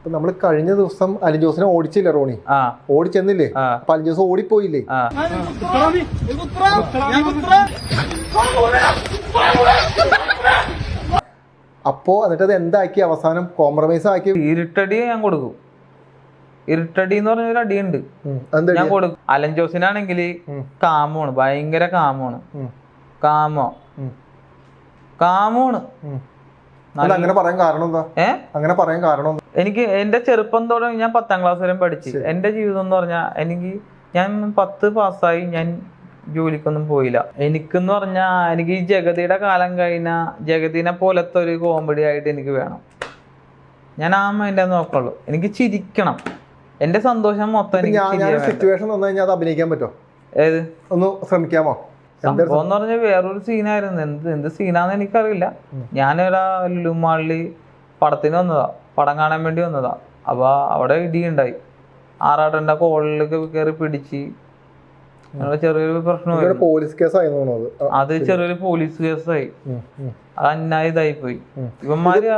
ഇപ്പൊ നമ്മൾ കഴിഞ്ഞ ദിവസം അലി ജോസിനെ ഓടിച്ചില്ല റോണി? ആ. ഓടിച്ചെന്നില്ലേ? ആ. അപ്പൊ അലിൻ ജോസ് ഓടിപ്പോയില്ലേ? അപ്പോ എന്നിട്ട് അത് എന്താക്കി? അവസാനം കോംപ്രമൈസ് ആക്കി. ഇരുട്ടടി ഞാൻ കൊടുക്കും. ഇരുട്ടടി എന്ന് പറഞ്ഞ ഒരു അടിയുണ്ട്. ഞാൻ കൊടുക്കും. അലൻ ജോസിനാണെങ്കിൽ കാമോണ് ഭയങ്കര കാമമാണ് കാമോ. അല്ല അങ്ങനെ പറയാൻ കാരണം എന്താ? അങ്ങനെ പറയാൻ കാരണം എനിക്ക് എന്റെ ചെറുപ്പം തുടങ്ങി ഞാൻ പത്താം ക്ലാസ് വരെ പഠിച്ചു. എന്റെ ജീവിതം എന്ന് പറഞ്ഞാൽ എനിക്ക് ഞാൻ പത്ത് പാസ്സായി ഞാൻ ജോലിക്കൊന്നും പോയില്ല. എനിക്കെന്ന് പറഞ്ഞാൽ എനിക്ക് ഈ ജഗതിയുടെ കാലം കഴിഞ്ഞ ജഗതിനെ പോലത്തെ ഒരു കോമഡി ആയിട്ട് എനിക്ക് വേണം. ഞാൻ ആ മൈൻഡേ നോക്കുള്ളൂ. എനിക്ക് ചിരിക്കണം. എന്റെ സന്തോഷം മൊത്തം എനിക്ക് സിറ്റുവേഷൻ വന്നു കഴിഞ്ഞാൽ അത് അഭിനയിക്കാൻ പറ്റുമോ ഏത്? ഒന്ന് ശ്രമിക്കാമോ? സംഭവം എന്ന് പറഞ്ഞാൽ വേറൊരു സീനായിരുന്നു എന്ത് എന്ത് സീനാന്ന് എനിക്കറിയില്ല. ഞാനൊരാ ലുമാളി പടത്തിന് വന്നതാ. പടം കാണാൻ വേണ്ടി വന്നതാ. അപ്പൊ അവിടെ ഇടിയുണ്ടായി ആറാട്ടന്റെ കോളിലേക്ക് കയറി പിടിച്ച് അങ്ങനെ ചെറിയൊരു പ്രശ്നം പോലീസ് കേസ് ആയി തോന്നുന്നത് ആ, അത് ചെറിയൊരു പോലീസ് കേസായി. അത് അന്നായി ഇതായി പോയി. ഇവന്മാര്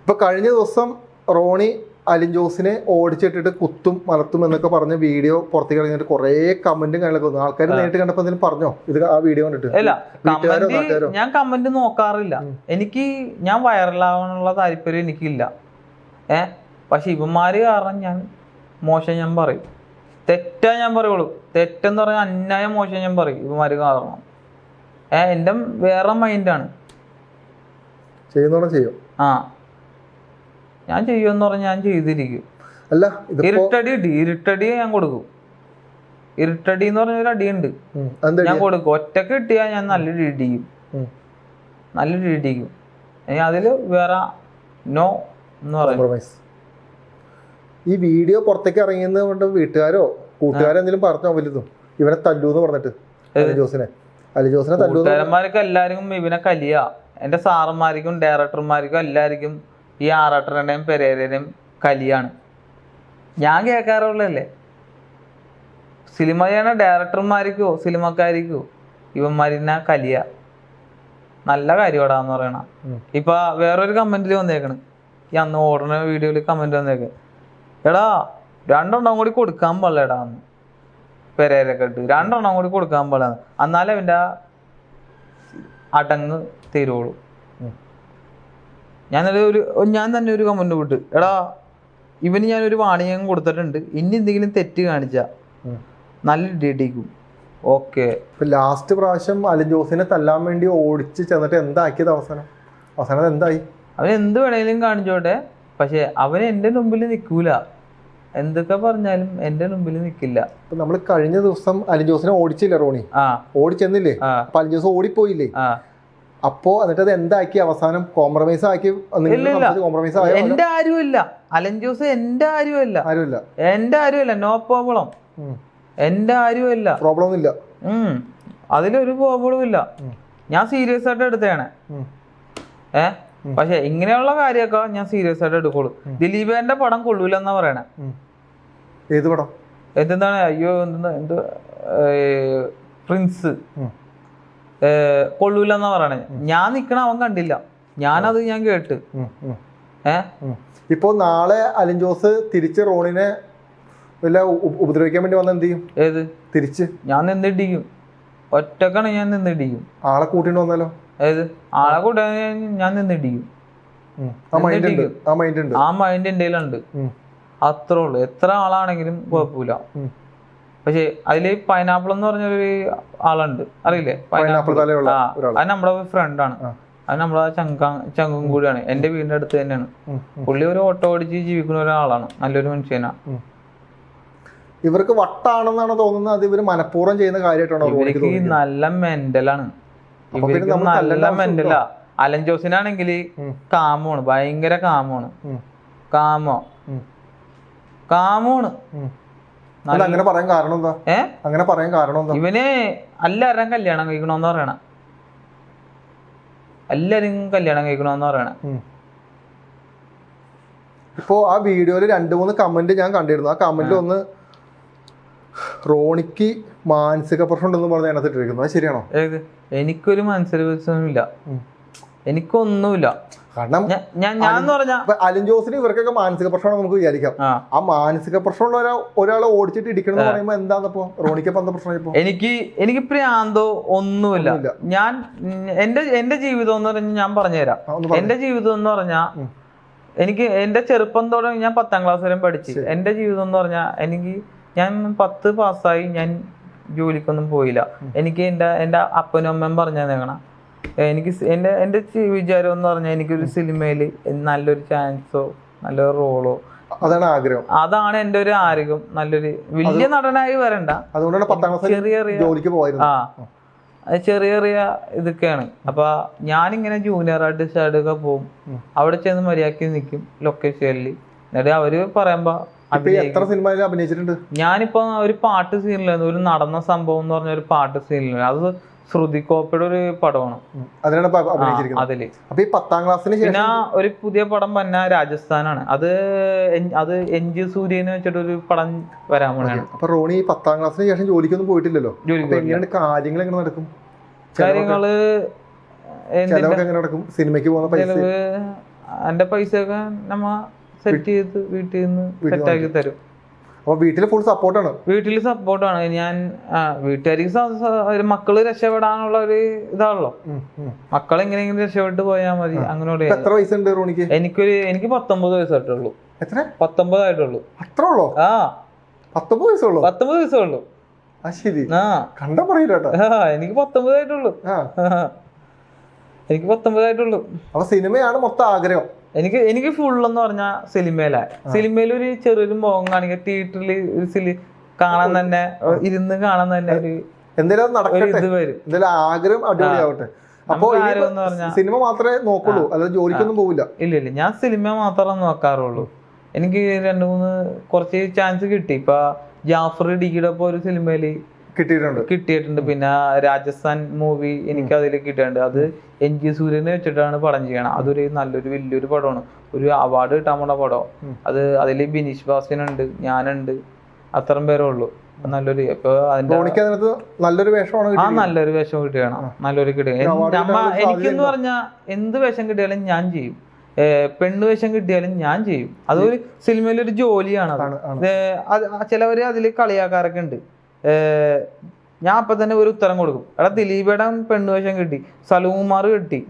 ഇപ്പൊ കഴിഞ്ഞ ദിവസം റോണി അലിൻ ജോസിനെ ഓടിച്ചിട്ടിട്ട് കുത്തും മലത്തും എന്നൊക്കെ പറഞ്ഞ വീഡിയോ പുറത്തേക്ക് ഇറങ്ങിയിട്ട് കുറെ കമന്റും കാര്യങ്ങളൊക്കെ വന്നു. ആൾക്കാർ നേരിട്ട് കണ്ടപ്പോ എന്തെങ്കിലും പറഞ്ഞോ? ഇത് ആ വീഡിയോ കണ്ടിട്ട്. ഞാൻ കമന്റ് നോക്കാറില്ല. എനിക്ക് ഞാൻ വൈറലാവാനുള്ള താല്പര്യം എനിക്കില്ല. ഏ? പക്ഷെ ഇവന്മാര് കാരണം ഞാൻ മോശം ഞാൻ പറയും. തെറ്റാ ഞാൻ പറയുള്ളൂ. തെറ്റെന്ന് പറഞ്ഞാൽ അന്യായം മോശം ഞാൻ പറയും ഇവന്മാര് കാരണം. ഏ എന്റെ വേറെ മൈൻഡാണ് ചെയ്യുന്നോടെ ചെയ്യും. ആ. ഞാൻ ചെയ്യുമെന്ന് പറഞ്ഞാൽ ഞാൻ ചെയ്തിരിക്കും. അല്ല ഇരുട്ടടി ഇടി ഇരുട്ടടി ഞാൻ കൊടുക്കും. ഇരുട്ടടി എന്ന് പറഞ്ഞൊരു അടിയുണ്ട്. ഉം, അതെന്താ ഞാൻ കൊടുക്കും. ഒറ്റയ്ക്ക് കിട്ടിയാൽ ഞാൻ നല്ല ഇടിക്കും. നല്ല നല്ലൊരു ഇടിക്കും. അതിൽ വേറെ നോ കോംപ്രമൈസ് ഈ വീഡിയോ പുറത്തേക്ക് ഇറങ്ങിയത് കൊണ്ട് വീട്ടുകാരോ കൂട്ടുകാരോ എന്തെങ്കിലും പറഞ്ഞോ വലുതും. ഇവനെ തല്ലു എന്ന് പറഞ്ഞിട്ട് അലി ജോസിനെ. അലി ജോസിനെ തല്ലൂന്ന് കൂട്ടുകാരന്മാർക്ക് എല്ലാവർക്കും ഇവനെ കലിയ. എന്റെ സാറന്മാർക്കും ഡയറക്ടർമാർക്കും എല്ലാവർക്കും ഈ ആറാട്ടരുടെയും പെരേരയുടെയും കലിയാണ്. ഞാൻ കേൾക്കാറുള്ളതല്ലേ? സിനിമ ചെയ്യണ ഡയറക്ടർമാർക്കോ സിനിമക്കാർക്കോ ഇവന്മാരിന്ന കലിയ. നല്ല കാര്യമാടാന്ന് പറയണ. ഇപ്പൊ വേറൊരു കമന്റിൽ വന്നേക്കണ്. ഈ അന്ന് ഓടുന്ന വീഡിയോയിൽ കമന്റ് വന്നേക്ക്. എടാ രണ്ടെണ്ണം കൂടി കൊടുക്കാൻ പാടില്ലടാ എന്ന് പെരേരൊക്കെ ഇട്ട്. രണ്ടെണ്ണം കൂടി കൊടുക്കാൻ പാടില്ല എന്നാലേ അവന്റെ അടങ്ങ് തീരുള്ളൂ ഞാൻ ഒരു ഞാൻ തന്നെ ഒരു കമന്റ് വിട്ട്. എടാ ഇവന് ഞാനൊരു വാണിജ്യം കൊടുത്തിട്ടുണ്ട്. ഇനി എന്തെങ്കിലും തെറ്റ് കാണിച്ചാ നല്ല ഇടിയിടിക്കും ഓക്കെ. ലാസ്റ്റ് പ്രാവശ്യം അലി ജോസിനെ തല്ലാൻ വേണ്ടി ഓടിച്ച് ചെന്നിട്ട് എന്താക്കിയത് അവസാനം? അവസാനം എന്തായി അവൻ എന്ത് വേണേലും കാണിച്ചോട്ടെ. പക്ഷെ അവൻ എന്റെ മുമ്പിൽ നിൽക്കൂല. എന്തൊക്കെ പറഞ്ഞാലും എന്റെ മുമ്പിൽ നിൽക്കില്ല. നമ്മൾ കഴിഞ്ഞ ദിവസം അലിൻ ജോസിനെ ഓടിച്ചില്ല റോണി? ആ. ഓടിച്ചെന്നില്ലേ? അപ്പൊ അലിൻ ജോസ് ഓടിപ്പോയില്ലേ? ആ. അപ്പോ എന്നിട്ട് അത് എന്താക്കി? അവസാനം കോംപ്രമൈസ് ആക്കി. കോംപ്രമൈസ് ആയോ എന്റെ ആരുമില്ല. അലൻ ജോസ് എന്റെ ആരുമല്ല. ആരുമില്ല. എന്റെ ആരുമല്ല. നോ പ്രോബ്ലം എന്റെ ആരുമല്ല. പ്രോബ്ലം ഇല്ല. അതിലൊരു പ്രോബ്ലവും ഇല്ല. ഞാൻ സീരിയസ് ആയിട്ട് എടുത്തതാണ്. ഉം. പക്ഷെ ഇങ്ങനെയുള്ള കാര്യമൊക്കെ ഞാൻ സീരിയസ് ആയിട്ട് എടുക്കുള്ളൂ. ദിലീപേന്റെ പടം കൊള്ളൂലെന്നാ പറയണേ. ഏത് പടം? എന്താണ് അയ്യോ എന്താ എന്ത് പ്രിൻസ് കൊള്ളൂലെന്നാ പറയണേ. ഞാൻ നിക്കണ അവൻ കണ്ടില്ല. ഞാനത് ഞാൻ കേട്ട്. ഏ. ഇപ്പോ നാളെ അലിൻ ജോസ് തിരിച്ച് റോണിനെ വല്ല ഉപദ്രവിക്കാൻ വേണ്ടി വന്ന എന്ത് ചെയ്യും? ഏത്? തിരിച്ച്. ഞാൻ നിന്നിടിക്കും. ഒറ്റക്കാണ് ഞാൻ നിന്നിടിക്കും. ആളെ കൂട്ടിട്ട് വന്നാലോ? ഏത് ആളെ കൂടെ ഞാൻ നിന്നിടിക്കും ആ മൈൻഡ് മൈൻഡ് ഉണ്ട്. എന്റെ അത്രേ ഉള്ളൂ. എത്ര ആളാണെങ്കിലും കുഴപ്പമില്ല. പക്ഷെ അതിൽ പൈനാപ്പിൾ എന്ന് പറഞ്ഞൊരു ആളുണ്ട്. അറിയില്ലേ? പൈനാപ്പിൾ അത് നമ്മുടെ ഫ്രണ്ടാണ് ആണ്. അത് നമ്മളെ ചങ്ക ചങ്കും കൂടിയാണ്. എന്റെ വീടിന്റെ അടുത്ത് തന്നെയാണ്. പുള്ളി ഒരു ഓട്ടോ ഓടിച്ച് ജീവിക്കുന്ന ഒരാളാണ്. നല്ലൊരു മനുഷ്യനാ. ഇവർക്ക് വട്ടാണെന്നാണ് തോന്നുന്നത്. അത് ഇവർ മനഃപൂർവം ചെയ്യുന്ന കാര്യമായിട്ടാണോ നല്ല മെന്റലാണ് നല്ല മെന്റല അലൻ ജോസിനാണെങ്കിൽ കാമാണ് ഭയങ്കര കാമമാണ് കാമോ? കാമാണ്. അങ്ങനെ പറയാൻ കാരണം എന്താ? ഏ? അങ്ങനെ പറയാൻ കാരണം എന്താ? ഇവന് എല്ലാവരും കല്യാണം കഴിക്കണമെന്ന് പറയണ. എല്ലാരും കല്യാണം കഴിക്കണമെന്ന് പറയണ. ഇപ്പോ ആ വീഡിയോയിൽ രണ്ടു മൂന്ന് കമന്റ് ഞാൻ കണ്ടിരുന്നു. ആ കമന്റിൽ ഒന്ന് റോണിക്ക് മാനസിക പ്രശ്നം ഉണ്ടെന്ന് പറഞ്ഞ അതിനകത്ത് ഇട്ടിരിക്കുന്നു അത് ശരിയാണോ? ഏത്? എനിക്കൊരു മാനസിക പ്രശ്നമില്ല എനിക്കൊന്നുമില്ല. കാരണം ഞാൻ ഞാൻ പറഞ്ഞ അലിൻ ജോസിന് ഇവർക്കൊക്കെ മാനസിക പ്രശ്നമാണ് നമുക്ക് വിചാരിക്കാം. ആ. മാനസിക പ്രശ്നമുള്ള ഒരാൾ ഒരാളെ ഓടിച്ചിട്ട് ഇടിക്കണം എന്ന് പറയുമ്പോൾ റോണിക്ക് എന്താ പ്രശ്നം ഇപ്പൊ എനിക്ക് എനിക്ക് പ്രാന്തോ ഒന്നുമില്ല. ഞാൻ എന്റെ എന്റെ ജീവിതം എന്ന് പറഞ്ഞാൽ ഞാൻ പറഞ്ഞുതരാം. എന്റെ ജീവിതം എന്ന് പറഞ്ഞാൽ എനിക്ക് എന്റെ ചെറുപ്പം തുടങ്ങി ഞാൻ പത്താം ക്ലാസ് വരെ പഠിച്ചു. എന്റെ ജീവിതം എന്ന് പറഞ്ഞാൽ എനിക്ക് ഞാൻ പത്ത് പാസ്സായി ഞാൻ ജോലിക്കൊന്നും പോയില്ല. എനിക്ക് എന്റെ എന്റെ അപ്പനും അമ്മയും പറഞ്ഞു തന്നേക്കണം എനിക്ക് എന്റെ എന്റെ വിചാരം എന്ന് പറഞ്ഞാൽ എനിക്കൊരു സിനിമയിൽ നല്ലൊരു ചാൻസോ നല്ലൊരു റോളോ. അതാണ് ആഗ്രഹം. അതാണ് എന്റെ ഒരു ആഗ്രഹം. നല്ലൊരു വലിയ നടനായി വരണ്ട. അതുകൊണ്ടാണ് പത്താം ക്ലാസ് ചെറിയ ചെറിയ ജോലിക്ക് പോയത് ആ. ചെറിയ ചെറിയ ഇതൊക്കെയാണ്. അപ്പൊ ഞാനിങ്ങനെ ജൂനിയർ ആർട്ടിസ്റ്റ് ആയിട്ടൊക്കെ പോകും. അവിടെ ചെന്ന് മര്യാദയ്ക്ക് നിൽക്കും ലൊക്കേഷനിൽ എന്നിട്ട് അവർ പറയുമ്പോ എത്ര സിനിമയിൽ അഭിനയിച്ചിട്ടുണ്ട്? ഞാനിപ്പോ ഒരു പാട്ട് സീനിലായിരുന്നു. ഒരു നടന്ന സംഭവം എന്ന് പറഞ്ഞ ഒരു പാട്ട് സീനിലാണ് അത് ശ്രുതി കോപ്പയുടെ ഒരു പടമാണ്. ആ, അതിൽ. അപ്പൊ ഈ പത്താം ക്ലാസ്സിന് പിന്നെ ഒരു പുതിയ പടം വന്ന രാജസ്ഥാനാണ്. അത് അത് എൻ ജി സൂര്യനെ വെച്ചിട്ട് ഒരു പടം വരാൻ പോണെയാണ് അപ്പൊ റോണി ഈ പത്താം ക്ലാസ്സിന് ശേഷം ജോലിക്കൊന്നും പോയിട്ടില്ലല്ലോ? എങ്ങനെയാണ് കാര്യങ്ങൾ എങ്ങനെ നടക്കും? കാര്യങ്ങൾ എങ്ങനെ നടക്കും? സിനിമയ്ക്ക് പോകുന്ന പൈസ? എന്റെ പൈസ പൈസയൊക്കെ നമ്മ സെറ്റ് ചെയ്ത് വീട്ടിൽ നിന്ന് സെറ്റാക്കി തരും. അപ്പൊ വീട്ടിൽ ഫുൾ സപ്പോർട്ടാണ് വീട്ടിൽ സപ്പോർട്ടാണ് ഞാൻ വീട്ടുകാർക്ക് മക്കൾ രക്ഷപ്പെടാനുള്ള ഒരു ഇതാണല്ലോ. മക്കൾ എങ്ങനെയെങ്കിലും രക്ഷപ്പെട്ട് പോയാൽ മതി. അങ്ങനെ എത്ര വയസ്സുണ്ട് റോണിക്ക്? എനിക്കൊരു എനിക്ക് പത്തൊമ്പത് വയസ്സായിട്ടുള്ളൂ. എത്ര? പത്തൊമ്പതായിട്ടുള്ളൂ. അത്ര ഉള്ളോ? ആ. പത്തൊമ്പത് വയസ്സുള്ളൂ? പത്തൊമ്പത് വയസ്സുള്ളൂ. ആ ശരി. ആ. കണ്ട പറയില്ല ആ, എനിക്ക് പത്തൊമ്പതായിട്ടുള്ളൂ. ആ. എനിക്ക് പത്തൊമ്പതായിട്ടുള്ളൂ. അപ്പൊ സിനിമയാണ് മൊത്തം ആഗ്രഹം. എനിക്ക് എനിക്ക് ഫുൾ എന്ന് പറഞ്ഞാൽ സിനിമയിലാ. സിനിമയിൽ ഒരു ചെറിയൊരു മോഹം കാണിക്കുക തിയേറ്ററിൽ ഒരു സിലി കാണാൻ തന്നെ ഇരുന്ന് കാണാൻ തന്നെ ഒരു എന്തെങ്കിലും നടക്കട്ടെ. എന്തായാലും ആഗ്രഹം അടിപൊളിയാവട്ടെ. അപ്പോ സിനിമ മാത്രമേ നോക്കുള്ളൂ. അല്ലാതെ ജോലിക്കൊന്നും പോവില്ല. ഇല്ല ഇല്ല. ഞാൻ സിനിമ മാത്രം നോക്കാറുള്ളൂ. എനിക്ക് രണ്ട് മൂന്ന് കുറച്ച് ചാൻസ് കിട്ടി. ഇപ്പൊ ജാഫർ ഡിഗിയുടെ ഒരു സിനിമയിൽ കിട്ടിയിട്ടുണ്ട്. കിട്ടിയിട്ടുണ്ട്. പിന്നെ രാജസ്ഥാൻ മൂവി എനിക്ക് അതിൽ കിട്ടിയിട്ടുണ്ട്. അത് എൻ ജി സൂര്യനെ വെച്ചിട്ടാണ് പടം ചെയ്യണം. അതൊരു നല്ലൊരു വലിയൊരു പടമാണ്. ഒരു അവാർഡ് കിട്ടാൻ പോണ പടം. അത് അതിൽ ബിനീഷ് ബാസ്റ്റിൻ ഉണ്ട് ഞാനുണ്ട്. അത്രയും പേരേ ഉള്ളൂ. നല്ലൊരു ഇപ്പൊ അതിന്റെ നല്ലൊരു വേഷമാണ് ആ നല്ലൊരു വേഷം കിട്ടിയാണ്. നല്ലൊരു കിട്ടുക എനിക്കെന്ന് പറഞ്ഞാൽ പറഞ്ഞാ എന്ത് വേഷം കിട്ടിയാലും ഞാൻ ചെയ്യും. ഏ, പെണ്ണ് വേഷം കിട്ടിയാലും ഞാൻ ചെയ്യും. അതൊരു സിനിമയിലൊരു ജോലിയാണ് അത്. ചിലവര് അതിൽ കളിയാക്കാരൊക്കെ ഉണ്ട്. ഞാൻ അപ്പൊ തന്നെ ഒരു ഉത്തരം കൊടുക്കും. എടാ ദിലീപേടെ പെണ്ണു വേഷം കിട്ടി. സലൂമാർ കിട്ടി.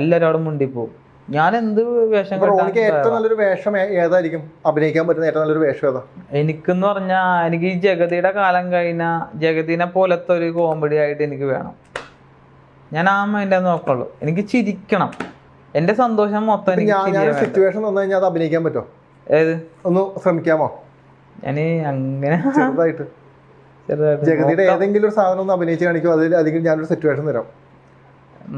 എല്ലാവരും അവിടെ മുണ്ടിപ്പോവും. ഞാൻ എന്ത് വേഷം റോണിക്ക് ഏറ്റവും നല്ലൊരു വേഷം ഏതായിരിക്കും? അഭിനയിക്കാൻ പറ്റുന്ന ഏറ്റവും നല്ലൊരു വേഷം ഏതാ? എനിക്കെന്ന് പറഞ്ഞാ എനിക്ക് ഈ ജഗതിയുടെ കാലം കഴിഞ്ഞ ജഗതിനെ പോലത്തെ ഒരു കോമഡി ആയിട്ട് എനിക്ക് വേണം. ഞാൻ ആ മൈൻഡേ നോക്കുള്ളൂ. എനിക്ക് ചിരിക്കണം. എന്റെ സന്തോഷം മൊത്തം എനിക്ക്. സിറ്റുവേഷൻ കഴിഞ്ഞാൽ അത് അഭിനയിക്കാൻ പറ്റുമോ ഏത്? ഒന്ന് ശ്രമിക്കാമോ? ഞാൻ അങ്ങനെ ചെറുതായിട്ട്. ജഗതിയുടെ ഏതെങ്കിലും ഒരു സാധനം ഒന്ന് അഭിനയിച്ച് കാണിക്കും അതിൽ അല്ലെങ്കിൽ ഞാനൊരു സിറ്റുവേഷൻ തരാം.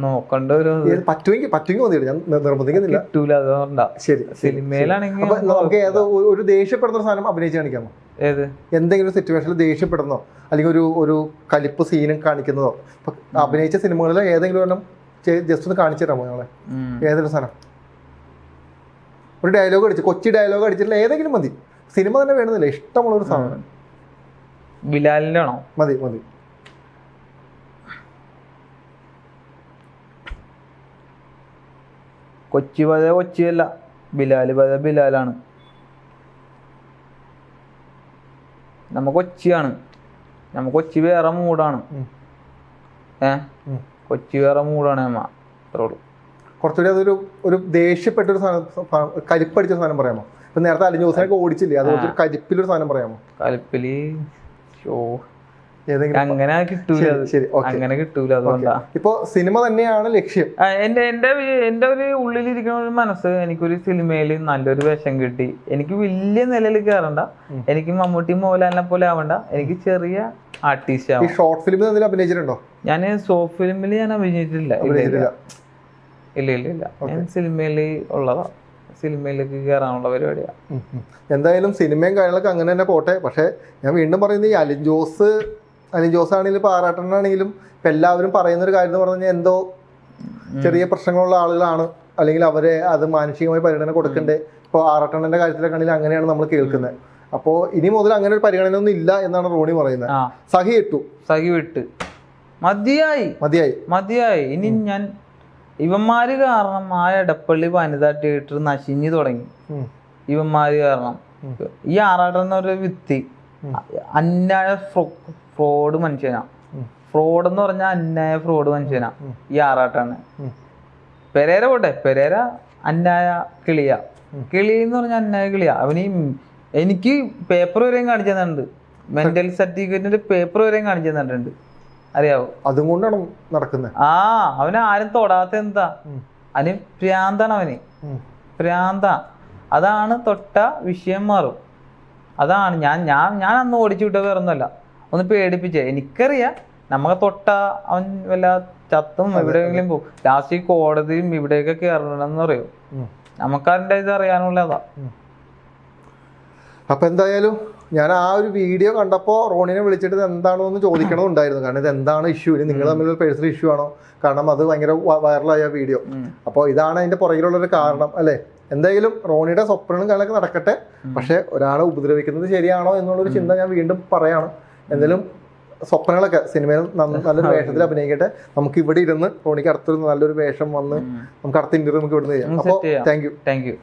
നോക്കണ്ട ഒരു പറ്റുമെങ്കിൽ പറ്റുമെങ്കിൽ മതി ഞാൻ നിർബന്ധിക്കുന്നില്ല. കിട്ടൂല അതുകൊണ്ടാ ശരി. സിനിമയിലാണെങ്കിൽ നമുക്ക് ഏത് ഒരു ദേഷ്യപ്പെടുന്ന സാധനം അഭിനയിച്ച് കാണിക്കാമോ? ഏത്? എന്തെങ്കിലും സിറ്റുവേഷനിൽ ദേഷ്യപ്പെടുന്നോ? അല്ലെങ്കിൽ ഒരു ഒരു കലിപ്പ് സീനും കാണിക്കുന്നതോ? അഭിനയിച്ച സിനിമകളിൽ ഏതെങ്കിലും ഒരെണ്ണം ജസ്റ്റ് ഒന്ന് കാണിച്ചു തരാമോ ഞങ്ങളെ? ഏതൊരു ഏതെങ്കിലും സാധനം. ഒരു ഡയലോഗ് അടിച്ച് കൊച്ചി ഡയലോഗ് അടിച്ചിട്ടില്ല ഏതെങ്കിലും മതി. സിനിമ തന്നെ വേണമെന്നില്ല. ഇഷ്ടമുള്ള ഒരു സാധനം. ബിലാലിന്റെ ആണോ മതി മതി. കൊച്ചി പത കൊച്ചിയല്ല. ബിലാൽ പത ബിലാലാണ്. നമ്മ കൊച്ചിയാണ്. നമ്മ കൊച്ചി വേറെ മൂടാണ്. ഏ? കൊച്ചി വേറെ മൂടാണ് അമ്മ അത്രേ ഉള്ളൂ. കുറച്ചുകൂടി അതൊരു ഒരു ദേഷ്യപ്പെട്ട ഒരു സാധനം കരിപ്പടിച്ച സാധനം പറയാമോ? ഇപ്പൊ നേരത്തെ അലിഞ്ഞ ദിവസമൊക്കെ ഓടിച്ചില്ലേ? അതുപോലെ കരിപ്പിലൊരു സാധനം പറയാമോ? ഏതെങ്കിലും അങ്ങനെ കിട്ടൂല ശരി, അങ്ങനെ കിട്ടൂല അതുകൊണ്ടാ. ഇപ്പൊ സിനിമ തന്നെയാണ് ലക്ഷ്യം. എന്റെ എന്റെ എന്റെ ഒരു ഉള്ളിലിരിക്കുന്ന ഒരു മനസ്സ് എനിക്കൊരു സിനിമയിൽ നല്ലൊരു വേഷം കിട്ടി. എനിക്ക് വലിയ നിലയിൽ കയറണ്ട എനിക്ക് മമ്മൂട്ടി മോഹൻലാലിനെ പോലെ ആവണ്ട. എനിക്ക് ചെറിയ ആർട്ടിസ്റ്റ് ഈ ഷോർട്ട് ഫിലിമിൽ എന്തെങ്കിലും അഭിനയിച്ചിട്ടുണ്ടോ? ഞാൻ ഷോർട്ട് ഫിലിമിൽ ഞാൻ അഭിനയിച്ചിട്ടില്ല. ഇല്ല, ഇല്ല. അഭിനയിച്ചിട്ടില്ല. ഇല്ല ഇല്ല ഇല്ല. ഞാൻ സിനിമയിൽ ഉള്ളതാ. സിനിമയിലേക്ക് കയറാനുള്ള പരിപാടിയാ. ഉം, ഉം. എന്തായാലും സിനിമയും കാര്യങ്ങളൊക്കെ അങ്ങനെ തന്നെ പോട്ടെ. പക്ഷേ ഞാൻ വീണ്ടും പറയുന്നത് ഈ അലിൻ ജോസ് അലിൻ ജോസ് ആണെങ്കിലും പാറാട്ടനാണെങ്കിലും ഇപ്പം എല്ലാവരും പറയുന്ന ഒരു കാര്യം എന്ന് പറഞ്ഞു കഴിഞ്ഞാൽ എന്തോ ചെറിയ പ്രശ്നങ്ങളുള്ള ആളുകളാണ്. അല്ലെങ്കിൽ അവരെ അത് മാനസികമായി പരിഗണന കൊടുക്കണ്ടേ. ഇപ്പോൾ ആറാട്ടണ്ണന്റെ കാര്യത്തിലൊക്കെ ആണെങ്കിൽ അങ്ങനെയാണ് നമ്മൾ കേൾക്കുന്നത്. അപ്പോൾ ഇനി മുതൽ അങ്ങനെ ഒരു പരിഗണന ഒന്നും ഇല്ല എന്നാണ് റോണി പറയുന്നത്. സഹി ഇട്ടു. സഹി വിട്ട്. മതിയായി. മതിയായി. മതിയായി. ഇനി ഞാൻ ഇവന്മാര് കാരണം ആ എടപ്പള്ളി വനിതാ തിയേറ്റർ നശിഞ്ഞു തുടങ്ങി. ഇവന്മാര് കാരണം. ഈ ആറാട്ടം എന്ന് പറഞ്ഞ വ്യക്തി അന്യായ ഫ്രോഡ് മനുഷ്യനാ. ഫ്രോഡ് എന്ന് പറഞ്ഞാൽ അന്യായ ഫ്രോഡ് മനുഷ്യനാ ഈ ആറാട്ടാണ് പെരേര പോട്ടെ പെരേര അന്യായ കിളിയ. കിളി എന്ന് പറഞ്ഞാൽ അന്യായ കിളിയ. അവന് എനിക്ക് പേപ്പർ വരെയും കാണിച്ചു തന്നിട്ടുണ്ട്. മെന്റൽ സർട്ടിഫിക്കറ്റിന്റെ പേപ്പർ വരെയും കാണിച്ചു തന്നിട്ടുണ്ട്. അറിയാവോ? അതും കൊണ്ടാണ് നടക്കുന്നത് ആ അവന് ആരും തൊടാത്ത എന്താ. അവന് ഭ്രാന്താണ് അവന്. പ്രാന്ത. അതാണ് തൊട്ട വിഷയം മാറും. അതാണ്. ഞാൻ ഞാൻ ഞാൻ അന്ന് ഓടിച്ചു വിട്ട വേറൊന്നുമല്ല. ഒന്ന് പേടിപ്പിച്ചേ. എനിക്കറിയാം നമ്മളെ തൊട്ട അവൻ വല്ല ചത്തും എവിടെയെങ്കിലും പോകും. ലാസ്റ്റ് ഈ കോടതിയും ഇവിടെയൊക്കെ കയറണമെന്ന് പറയൂ. നമുക്കതിന്റെ ഇത് അറിയാനുള്ളതാ. അപ്പൊ എന്തായാലും ഞാൻ ആ ഒരു വീഡിയോ കണ്ടപ്പോൾ റോണിനെ വിളിച്ചിട്ട് ഇത് എന്താണോ എന്ന് ചോദിക്കണമുണ്ടായിരുന്നു കാരണം ഇത് എന്താണ് ഇഷ്യൂ ഇനി നിങ്ങൾ തമ്മിൽ പേഴ്സണൽ ഇഷ്യൂ ആണോ? കാരണം അത് ഭയങ്കര വൈറലായ വീഡിയോ അപ്പോൾ ഇതാണ് അതിന്റെ പുറകിലുള്ള ഒരു കാരണം അല്ലേ? എന്തായാലും റോണിയുടെ സ്വപ്നങ്ങളും കാര്യങ്ങളൊക്കെ നടക്കട്ടെ. പക്ഷെ ഒരാളെ ഉപദ്രവിക്കുന്നത് ശരിയാണോ എന്നുള്ളൊരു ചിന്ത ഞാൻ വീണ്ടും പറയാണ്. എന്തായാലും സ്വപ്നങ്ങളൊക്കെ സിനിമയിൽ നല്ലൊരു വേഷത്തിൽ അഭിനയിക്കട്ടെ. നമുക്ക് ഇവിടെ ഇരുന്ന് റോണിക്ക് അടുത്തൊരു നല്ലൊരു വേഷം വന്ന് നമുക്ക് അടുത്ത ഇന്റർവ്യൂ നമുക്ക് ഇവിടുന്ന് ചെയ്യാം. അപ്പോൾ. Thank you thank you